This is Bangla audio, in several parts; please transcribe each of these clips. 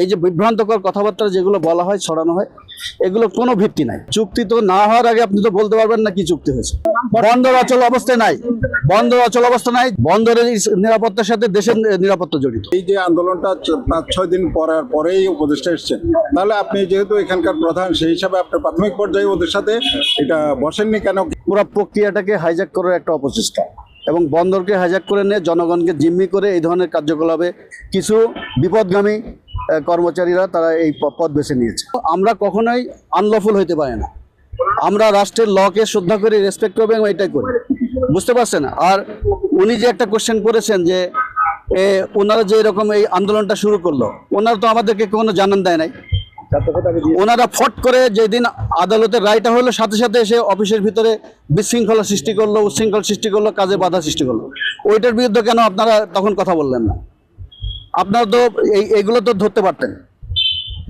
এই যে বিভ্রান্তকর কথাবার্তা যেগুলো বলা হয় ছড়ানো হয় এগুলো কোনো ভিত্তি নাই। চুক্তি তো না হওয়ার আগে আপনি তো বলতে পারবেন না কি চুক্তি হয়েছে। বন্দর অচল অবস্থায় নাই। বন্দর অচল অবস্থা নাই। বন্দরের নিরাপত্তার সাথে দেশের নিরাপত্তা জড়িত। এই যে আন্দোলনটা পাঁচ ছয় দিন পরার পরেই উপদেষ্টা এসছেন। তাহলে আপনি যেহেতু এখানকার প্রধান সেই হিসাবে আপনার প্রাথমিক পর্যায়ে ওদের সাথে এটা বসেননি কেন? পুরো প্রক্রিয়াটাকে হাইজ্যাক করার একটা অপচেষ্টা। এবং বন্দরকে হাইজ্যাক করে নিয়ে জনগণকে জিম্মি করে এই ধরনের কার্যকলাপে কিছু বিপদগামী কর্মচারীরা তারা এই পদ বেছে নিয়েছে। আমরা কখনোই আনলফুল হইতে পারে না। আমরা রাষ্ট্রের লকে শ্রদ্ধা করি রেসপেক্ট করব এবং এটাই করি। বুঝতে পারছেন? আর উনি যে একটা কোশ্চেন করেছেন যে ওনারা যে এরকম এই আন্দোলনটা শুরু করল, ওনারা তো আমাদেরকে কোনো জানান দেয় নাই। ওনারা ফট করে যেদিন আদালতের রায়টা হলো, সাথে সাথে এসে অফিসের ভিতরে বিশৃঙ্খলা সৃষ্টি করল, উচ্ছৃঙ্খল সৃষ্টি করল, কাজে বাধা সৃষ্টি করল। ওইটার বিরুদ্ধে কেন আপনারা তখন কথা বললেন না? আপনারা তো এইগুলো তো ধরতে পারতেন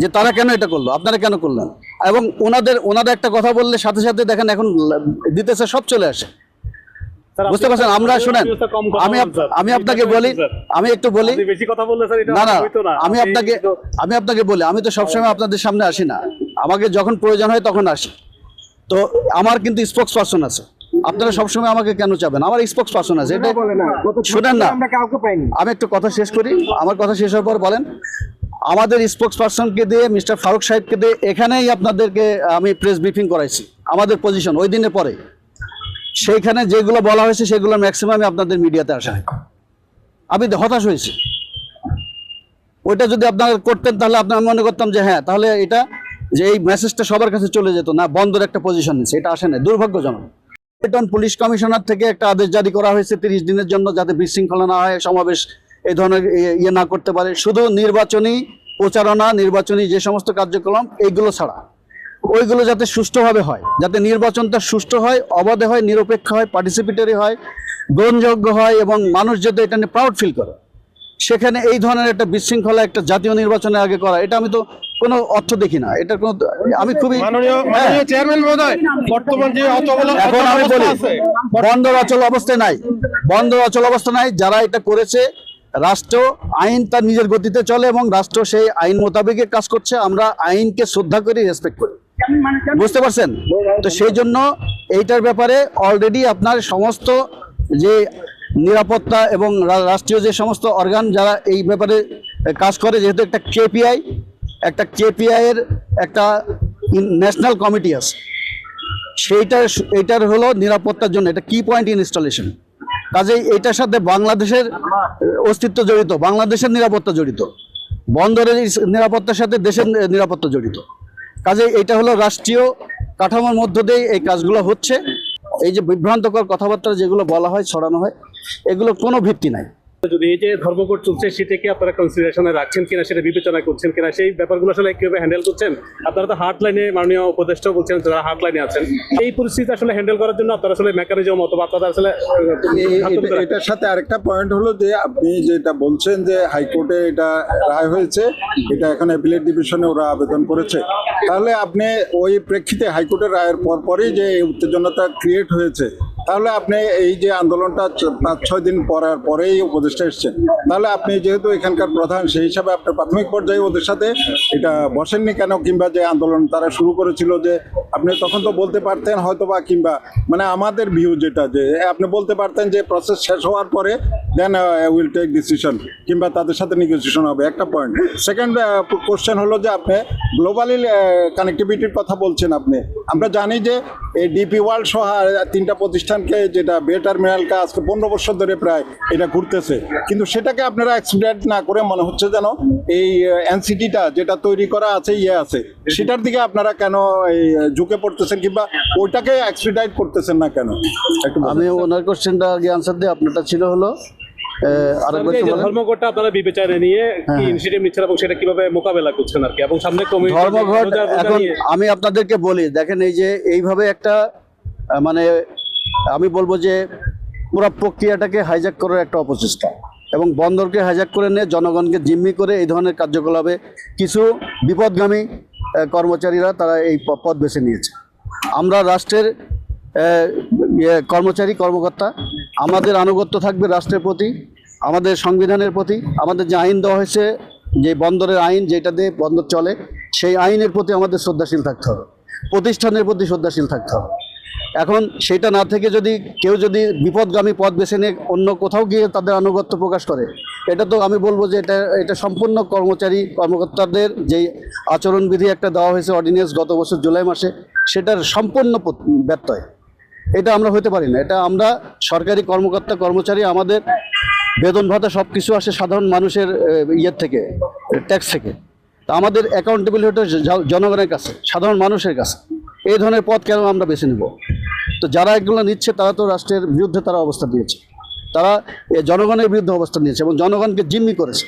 যে তারা কেন এটা করল? আপনারা কেন করলেন? এবং ওনাদের ওনারা একটা কথা বললে সাথে সাথে দেখেন এখন দিতেছে সব চলে আসে। বুঝতে পারছেন? আমরা শুনেন আমি আমি আপনাকে বলি আমি একটু বলি। না না আমি আপনাকে আমি আপনাকে বলি আমি তো সবসময় আপনাদের সামনে আসি না। আমাকে যখন প্রয়োজন হয় তখন আসি। তো আমার কিন্তু স্পোক্স পার্সন আছে। আপনারা সবসময় আমাকে কেন চাবেন? আমার স্পোক্স পার্সন আছে এটা শুনেন না। আমি একটু কথা শেষ করি আমার কথা শেষ হওয়ার পর বলেন আমাদের স্পোক্স পার্সনকে দিয়ে মিস্টার ফারুক সাহেবকে দিয়ে এখানেই আপনাদেরকে আমি প্রেস ব্রিফিং করাইছি আমাদের পজিশন ওই দিনের পরে। সেইখানে যেগুলো বলা হয়েছে সেগুলো ম্যাক্সিমামই আপনাদের মিডিয়াতে আসা হয় আমি হতাশ হয়েছি। ওইটা যদি আপনারা করতেন তাহলে আপনার মনে করতাম যে হ্যাঁ তাহলে এটা যে এই মেসেজটা সবার কাছে চলে যেত না বন্ধর একটা পজিশন নিচ্ছে এটা আসে না দুর্ভাগ্যজনক। বেতন পুলিশ কমিশনার থেকে একটা আদেশ জারি করা হয়েছে তিরিশ দিনের জন্য যাতে বিশৃঙ্খলা না হয়, সমাবেশ এই ধরনের ইয়ে না করতে পারে। শুধু নির্বাচনী প্রচারণা, নির্বাচনী যে সমস্ত কার্যক্রম, এইগুলো ছাড়া। ওইগুলো যাতে সুষ্ঠুভাবে হয়, যাতে নির্বাচনটা সুষ্ঠু হয়, অবাধে হয়, নিরপেক্ষ হয় পার্টিসিপেটরি হয়, গ্রহণযোগ্য হয় এবং মানুষ যাতে এটা নিয়ে প্রাউড ফিল করে। সেখানে এই ধরনের একটা বিশৃঙ্খলা একটা জাতীয় নির্বাচনের আগে করা, এটা আমি তো কোনো অর্থ দেখি না। এটা কোনো আমি খুবই মাননীয় হ্যাঁ। চেয়ারম্যান মহোদয় বর্তমান যে অচল এখন আমি বলি বন্দর অচল অবস্থায় নাই। বন্দর অচল অবস্থা নাই যারা এটা করেছে রাষ্ট্র আইন তার নিজের গতিতে চলে এবং রাষ্ট্র সেই আইন মোতাবেকে কাজ করছে। আমরা আইনকে শ্রদ্ধা করি রেসপেক্ট করি। বুঝতে পারছেন? তো সেই জন্য এইটার ব্যাপারে অলরেডি আপনার সমস্ত যে নিরাপত্তা এবং রাষ্ট্রীয় যে সমস্ত অর্গান যারা এই ব্যাপারে কাজ করে যেহেতু একটা কেপিআই একটা কেপিআই এর একটা ন্যাশনাল কমিটি আছে। সেইটার এটার হলো নিরাপত্তার জন্য, এটা কি পয়েন্ট ইনস্টলেশন কাজেই এটার সাথে বাংলাদেশের অস্তিত্ব জড়িত, বাংলাদেশের নিরাপত্তা জড়িত, বন্দরের নিরাপত্তার সাথে দেশের নিরাপত্তা জড়িত। কাজেই এটা হলো রাষ্ট্রীয় কাঠামোর মধ্য দিয়ে এই কাজগুলো হচ্ছে। এই যে বিভ্রান্তকর কথাবার্তা যেগুলো বলা হয়, ছড়ানো হয়, এগুলো কোনো ভিত্তি নাই। যদি এই যে ধর্মঘট চলছে সেটাকে আপনারা কনসিডারেশনে রাখছেন কিনা সেটা বিবেচনা করছেন কিনা সেই ব্যাপারগুলো আসলে কীভাবে হ্যান্ডেল করছেন আপনারা তো হার্ট লাইনে মাননীয় উপদেষ্টাও বলছেন যারা হার্ট লাইনে আছেন এই পরিস্থিতি আসলে হ্যান্ডেল করার জন্য আপনারা আসলে মেকানিজম অথবা আপনারা আসলে। এটার সাথে আরেকটা পয়েন্ট হলো যে আপনি যেটা বলছেন যে হাইকোর্টে এটা রায় হয়েছে এটা এখন অ্যাপিলেট ডিভিশনে ওরা আবেদন করেছে তাহলে আপনি ওই প্রেক্ষিতে হাইকোর্টের রায়ের পর পরই যে উত্তেজনাটা ক্রিয়েট হয়েছে তাহলে আপনি এই যে আন্দোলনটা পাঁচ, ছয় দিন পরার পরেই উপদেষ্টা এসছেন। তাহলে আপনি যেহেতু এখানকার প্রধান, সেই হিসাবে আপনার প্রাথমিক পর্যায়ে ওদের সাথে এটা বসেননি কেন? কিংবা যে আন্দোলন তারা শুরু করেছিল যে আপনি তখন তো বলতে পারতেন হয়তো বা কিংবা মানে আমাদের ভিউ যেটা যে আপনি বলতে পারতেন যে প্রসেস শেষ হওয়ার পরে দেন উইল টেক ডিসিশন কিংবা তাদের সাথে নেগোসিয়েশন হবে। একটা পয়েন্ট সেকেন্ড কোশ্চেন হলো যে আপনি গ্লোবালি কানেক্টিভিটির কথা বলছেন আপনি। আমরা জানি যে এই ডিপি ওয়ার্ল্ড সহ তিনটা প্রতিষ্ঠানকে যেটা বে টার্মিনালকে আজকে পনেরো বছর ধরে প্রায় এটা ঘুরতেছে। কিন্তু সেটাকে আপনারা এক্সপ্লেট না করে মনে হচ্ছে যেন এই এনসিটিটা যেটা তৈরি করা আছে ইয়ে আছে, সেটার দিকে আপনারা কেন এই ঝুঁকে পড়তেছেন কিংবা ওইটাকে এক্সপিডাইট করতেছেন না কেন? আমি ওনার কোশ্চেনটা আগে আনসার দিয়ে আপনারটা ছিল হলো ধর্মঘটটা আপনারা বিবেচনায় নিয়ে কি হ্যাঁ। ইনিশিয়েটিভ নিচ্ছেন এবং সেটা কীভাবে মোকাবেলা করছেন আর কি? এবং সামনে ধর্মঘট এখন আমি আপনাদেরকে বলি দেখেন এই যে এইভাবে একটা মানে আমি বলব যে পুরো প্রক্রিয়াটাকে হাইজ্যাক করার একটা অপচেষ্টা এবং বন্দরকে হাইজ্যাক করে নিয়ে জনগণকে জিম্মি করে এই ধরনের কার্যকলাপে কিছু বিপদগামী কর্মচারীরা তারা এই পথ বেছে নিয়েছে। আমরা রাষ্ট্রের ইয়ে, কর্মচারী কর্মকর্তা আমাদের আনুগত্য থাকবে রাষ্ট্রের প্রতি, আমাদের সংবিধানের প্রতি, আমাদের যে আইন দেওয়া হয়েছে, যে বন্দরের আইন যেটা দিয়ে বন্দর চলে, সেই আইনের প্রতি আমাদের শ্রদ্ধাশীল থাকতে হবে। প্রতিষ্ঠানের প্রতি শ্রদ্ধাশীল থাকতে হবে। এখন সেটা না থেকে যদি কেউ যদি বিপদগামী পথ বেছে নিয়ে অন্য কোথাও গিয়ে তাদের আনুগত্য প্রকাশ করে, এটা তো আমি বলব যে এটা এটা সম্পূর্ণ কর্মচারী, কর্মকর্তাদের যেই আচরণবিধি একটা দেওয়া হয়েছে অর্ডিন্যান্স গত বছর জুলাই মাসে, সেটার সম্পূর্ণ ব্যত্যয়। এটা আমরা হতে পারি না। এটা আমরা সরকারি কর্মকর্তা, কর্মচারী, আমাদের বেতন ভাতা সব কিছু আসে সাধারণ মানুষের ইয়ের থেকে ট্যাক্স থেকে। তা আমাদের অ্যাকাউন্টেবিলিটি হতে জনগণের কাছে, সাধারণ মানুষের কাছে। এই ধরনের পথ কেন আমরা বেছে নেব? তো যারা এগুলো নিচ্ছে, তারা তো রাষ্ট্রের বিরুদ্ধে তারা অবস্থা নিয়েছে। তারা জনগণের বিরুদ্ধে অবস্থান নিয়েছে এবং জনগণকে জিম্মি করেছে।